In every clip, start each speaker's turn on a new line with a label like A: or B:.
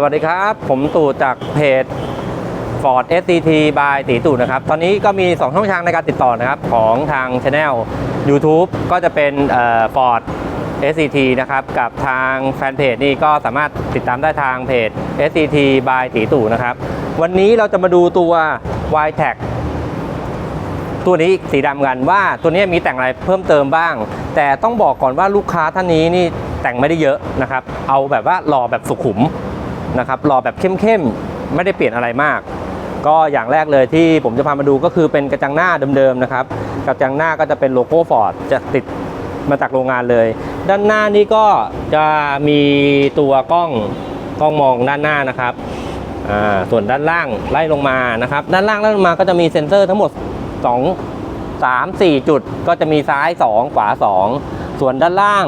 A: สวัสดีครับ ผมตู่จากเพจ Ford SCT by ตีตู่นะครับ ตอนนี้ก็มี 2 ช่องทางในการติดต่อนะครับ ของทาง Channel YouTube ก็จะเป็นเอ่อ Ford SCT นะครับ กับทางแฟนเพจนี่ก็สามารถติดตามได้ทางเพจ SCT by ตีตู่นะครับ วันนี้เราจะมาดูตัว y t a g ตัวนี้สีดำกันว่าตัวนี้มีแต่งอะไรเพิ่มเติมบ้าง แต่ต้องบอกก่อนว่าลูกค้าท่านนี้นี่แต่งไม่ได้เยอะนะครับ เอาแบบว่าหล่อแบบสุขุม นะครับหล่อแบบเข้มๆ ไม่ได้เปลี่ยนอะไรมาก ก็อย่างแรกเลยที่ผมจะพามาดูก็คือเป็นกระจังหน้าเดิมๆนะครับกระจังหน้าก็จะเป็นโลโก้ฟอร์ดจะติดมาจากโรงงานเลย ด้านหน้านี่ก็จะมีตัวกล้องกล้องมองด้านหน้านะครับส่วนด้านล่างไล่ลงมานะครับ ด้านล่างไล่ลงมาก็จะมีเซ็นเซอร์ทั้งหมด 2 3 4 จุด ก็จะมีซ้าย 2 ขวา 2 ส่วนด้านล่าง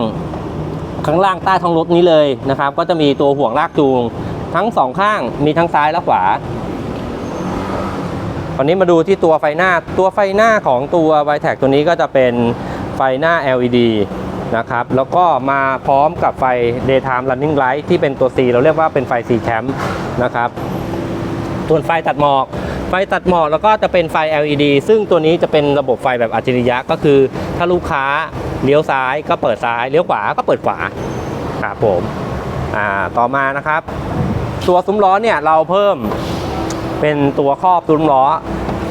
A: ข้างล่างใต้ท้องรถนี้เลยนะครับ ก็จะมีตัวห่วงลากจูง ทั้งสองข้างมีทั้งซ้ายและขวาคราวนี้มาดูที่ตัวไฟหน้าตัวไฟหน้าของตัว v i t e c ตัวนี้ก็จะเป็นไฟหน้า LED นะครับแล้วก็มาพร้อมกับไฟ daytime running light ที่เป็นตัว C เราเรียกว่าเป็นไฟ C cam นะครับส่วนไฟตัดหมอกไฟตัดหมอกแล้วก็จะเป็นไฟ LED ซึ่งตัวนี้จะเป็นระบบไฟแบบอัจฉริยะก็คือ ถ้าลูกค้าเลี้ยวซ้ายก็เปิดซ้ายเลี้ยวขวาก็เปิดขวาครับผมอ่าต่อมานะครับ ตัวซุ้มล้อเนี่ยเราเพิ่มเป็นตัวครอบซุ้มล้อ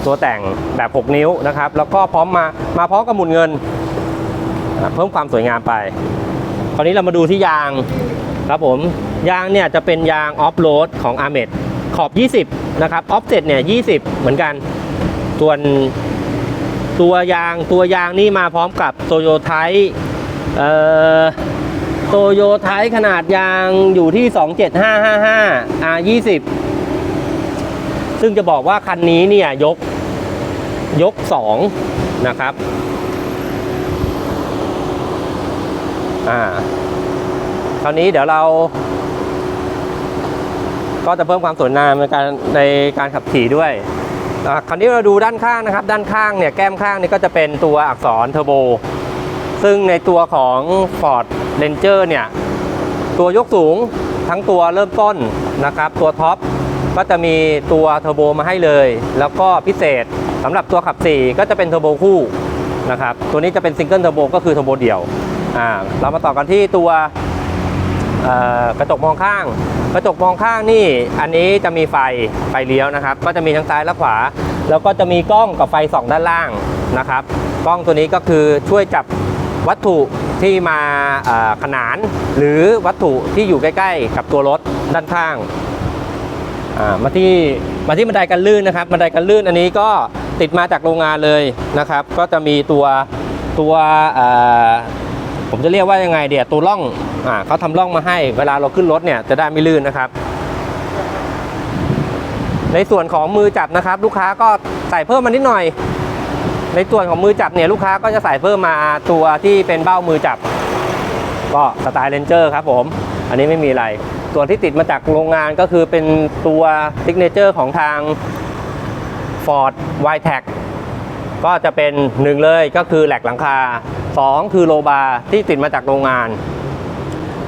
A: ตัวแต่งแบบ 6 นิ้วนะครับ แล้วก็พร้อมมามาพร้อมกับหมุนเงิน เพิ่มความสวยงามไป คราวนี้เรามาดูที่ยางครับผมยางเนี่ยจะเป็นยางออฟโรดของ a r m e d ขอบ 20 นะครับออฟเซ็ตเนี่ย 20 เหมือนกันส่วนตัวยางตัวยางนี่มาพร้อมกับโตโยไทเอ่อ โตโยไทขนาดยางอยู่ที่ 27555 R20 ซึ่งจะบอกว่าคันนี้เนี่ยยกยก 2 นะครับ อ่า คราวนี้เดี๋ยวเรา ก็จะเพิ่มความสวยงามในการในการขับขี่ด้วยอ่าคราวนี้เราดูด้านข้างนะครับ ด้านข้างเนี่ยแก้มข้างนี่ก็จะเป็นตัวอักษรเทอร์โบ ซึ่งในตัวของ Ford Ranger เนี่ย ตัวยกสูงทั้งตัวเริ่มต้นนะครับ ตัวท็อปก็จะมีตัวเทอร์โบมาให้เลย แล้วก็พิเศษสำหรับตัวขับ 4 ก็จะเป็นเทอร์โบคู่นะครับ ตัวนี้จะเป็นซิงเกิลเทอร์โบก็คือเทอร์โบเดี่ยวอ่าเรามาต่อกันที่ตัวกระจกมองข้าง กระจกมองข้างนี่อันนี้จะมีไฟไฟเลี้ยวนะครับ ก็จะมีทั้งซ้ายและขวา แล้วก็จะมีกล้องกับไฟส่องด้านล่างนะครับ กล้องตัวนี้ก็คือช่วยจับ วัตถุที่มาขนาน หรือวัตถุที่อยู่ใกล้ ๆ กับตัวรถด้านข้างมาที่มาที่บันไดกันลื่นนะครับบันไดกันลื่นอันนี้ก็ติดมาจากโรงงานเลยนะครับ ก็จะมีตัวตัวผมจะเรียกว่ายังไงเดี๋ยวตัวร่องอเขาทำร่องมาให้ เวลาเราขึ้นรถเนี่ยจะได้ไม่ลื่นนะครับ ในส่วนของมือจับนะครับ ลูกค้าก็ใส่เพิ่มมานิดหน่อย ในส่วนของมือจับเนี่ยลูกค้าก็จะใส่เพิ่มมาตัวที่เป็นเบ้ามือจับ ก็สไตล์เลนเจอร์ครับผม อันนี้ไม่มีอะไร ส่วนที่ติดมาจากโรงงานก็คือเป็นตัวซิกเนเจอร์ของทาง Ford w i t e c ก็จะเป็นหนึ่งเลยก็คือแหลกหลังคา 2 คือโลบาร์ที่ติดมาจากโรงงาน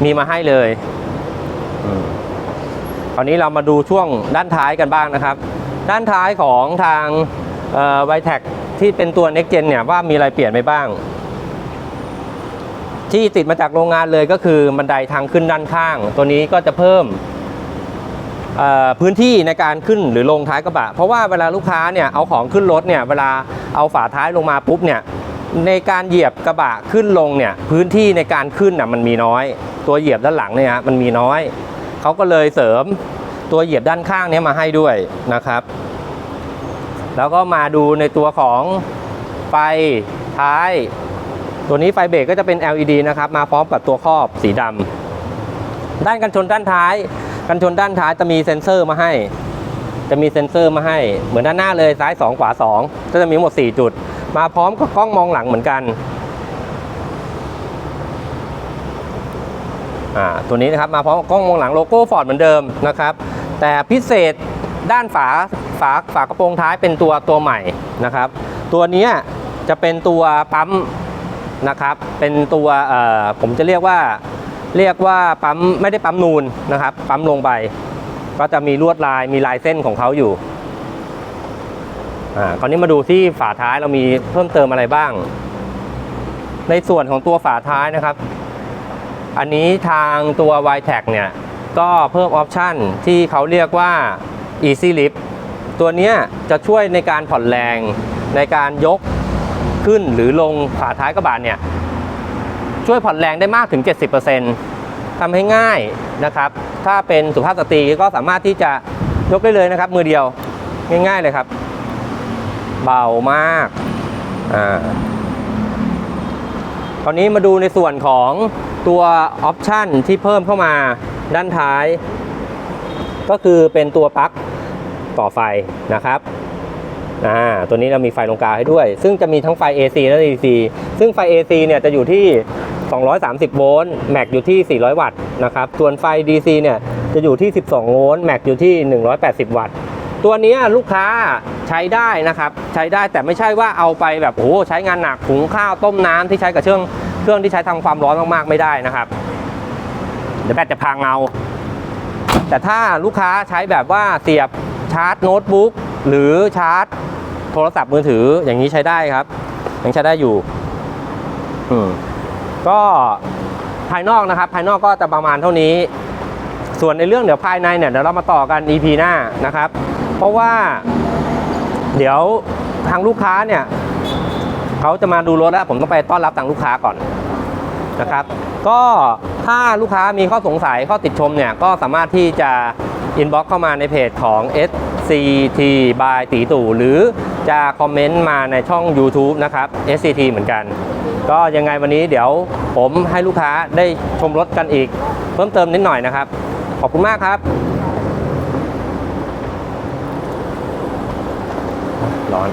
A: มีมาให้เลยอืมคราวนี้เรามาดูช่วงด้านท้ายกันบ้างนะครับ ด้านท้ายของทางไวแท็ก ที่เป็นตัว Next Gen เนี่ยว่ามีอะไรเปลี่ยนไปบ้าง ที่ติดมาจากโรงงานเลยก็คือบันไดทางขึ้นด้านข้าง ตัวนี้ก็จะเพิ่มพื้นที่ในการขึ้นหรือลงท้ายกระบะ เพราะว่าเวลาลูกค้าเนี่ยเอาของขึ้นรถเนี่ยเวลาเอาฝาท้ายลงมาปุ๊บเนี่ยในการเหยียบกระบะขึ้นลงเนี่ยพื้นที่ในการขึ้นน่ะมันมีน้อย ตัวเหยียบด้านหลังเนี่ยฮะมันมีน้อยเขาก็เลยเสริมตัวเหยียบด้านข้างเนี้มาให้ด้วยนะครับ แล้วก็มาดูในตัวของไฟท้าย ตัวนี้ไฟเบรกก็จะเป็น LED นะครับ มาพร้อมกับตัวครอบสีดำด้านกันชนด้านท้าย กันชนด้านท้ายจะมีเซ็นเซอร์มาให้ จะมีเซ็นเซอร์มาให้ เหมือนด้านหน้าเลยซ้าย 2 ขวา 2 ก็จะมีหมด 4 จุด มาพร้อมกับกล้องมองหลังเหมือนกันอ่าตัวนี้นะครับมาพร้อมกล้องมองหลังโลโก้ฟอร์ดเหมือนเดิมนะครับ แต่พิเศษ ด้านฝาฝาฝากระโปรงท้ายเป็นตัวตัวใหม่นะครับ ตัวนี้จะเป็นตัวปั๊มนะครับ เป็นตัวผมจะเรียกว่าเรียกว่าปั๊มไม่ได้ปั๊มนูนนะครับ ปั๊มลงไป ก็จะมีลวดลายมีลายเส้นของเขาอยู่อ่าคราวนี้มาดูที่ฝาท้ายเรามีเพิ่มเติมอะไรบ้าง ในส่วนของตัวฝาท้ายนะครับ อันนี้ทางตัว y t e c เนี่ยก็เพิ่มออปชันที่เขาเรียกว่า Easy Lift ตัวนี้จะช่วยในการผ่อนแรงในการยกขึ้นหรือลงฝาท้ายกระบะเนี่ย ช่วยผ่อนแรงได้มากถึง 70%ทำให้ง่ายนะครับ ถ้าเป็นสุภาพสตรีก็สามารถที่จะยกได้เลยนะครับ มือเดียวง่าย ๆเลยครับ เบามากอ่าตอนนี้มาดูในส่วนของตัวออปชันที่เพิ่มเข้ามาด้านท้าย ก็คือเป็นตัวปลั๊ก ต่อไฟนะครับอ่าตัวนี้เรามีไฟตรงกาให้ด้วย ซึ่งจะมีทั้งไฟ AC และ DC ซึ่งไฟ AC เนี่ยจะอยู่ที่ 230 โวลต์แม็กอยู่ที่ 400 วัตต์นะครับส่วนไฟ DC เนี่ยจะอยู่ที่ 12 โวลต์แม็กอยู่ที่ 180 วัตต์ตัวนี้ลูกค้าใช้ได้นะครับใช้ได้แต่ไม่ใช่ว่าเอาไปแบบโอ้ใช้งานหนักหุงข้าวต้มน้ำที่ใช้กับเครื่องเครื่องที่ใช้ทำความร้อนมากๆไม่ได้นะครับเดี๋ยวแบตจะพังเอาแต่ถ้าลูกค้าใช้แบบว่าเสียบ ชาร์จโน้ตบุ๊กหรือชาร์จ โทรศัพท์มือถืออย่างนี้ใช้ได้ครับ ยังใช้ได้อยู่อืมก็ภายนอกนะครับ ภายนอกก็จะประมาณเท่านี้ ส่วนในเรื่องเดี๋ยวภายในเนี่ยเดี๋ยวเรามาต่อกัน EP หน้านะครับ เพราะว่า เดี๋ยวทางลูกค้าเนี่ยเขาจะมาดูรถแล้วผมต้องไปต้อนรับทางลูกค้าก่อนนะครับ ก็ ถ้าลูกค้ามีข้อสงสัยข้อติดชมเนี่ยก็สามารถที่จะอินบ็อกเข้ามาในเพจของ SCT by ตีตู่หรือจะคอมเมนต์มาในช่อง YouTube นะครับ SCT เหมือนกัน ก็ยังไงวันนี้เดี๋ยวผมให้ลูกค้าได้ชมรถกันอีก เพิ่มเติมนิดหน่อยนะครับ ขอบคุณมากครับ ร้อน